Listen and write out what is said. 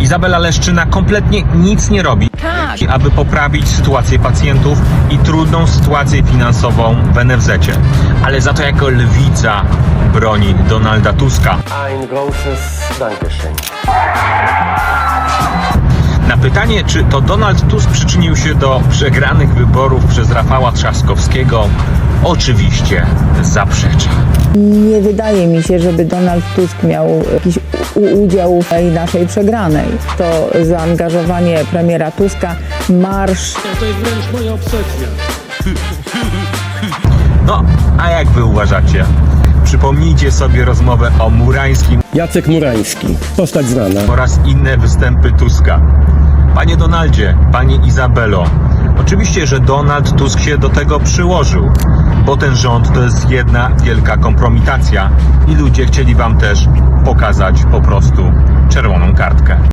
Izabela Leszczyna kompletnie nic nie robi, Tak. aby poprawić sytuację pacjentów i trudną sytuację finansową w NFZ-cie. Ale za to jako lwica broni Donalda Tuska. Ein großes Dankeschön. Na pytanie, czy to Donald Tusk przyczynił się do przegranych wyborów przez Rafała Trzaskowskiego, oczywiście zaprzecza. Nie wydaje mi się, żeby Donald Tusk miał jakiś u- udział w tej naszej przegranej. To zaangażowanie premiera Tuska, marsz To jest wręcz moja obsesja. No, a jak wy uważacie? Przypomnijcie sobie rozmowę o Murańskim Jacek Murański, postać znana. oraz inne występy Tuska. Panie Donaldzie, Panie Izabelo, oczywiście, że Donald Tusk się do tego przyłożył, bo ten rząd to jest jedna wielka kompromitacja i ludzie chcieli wam też pokazać po prostu.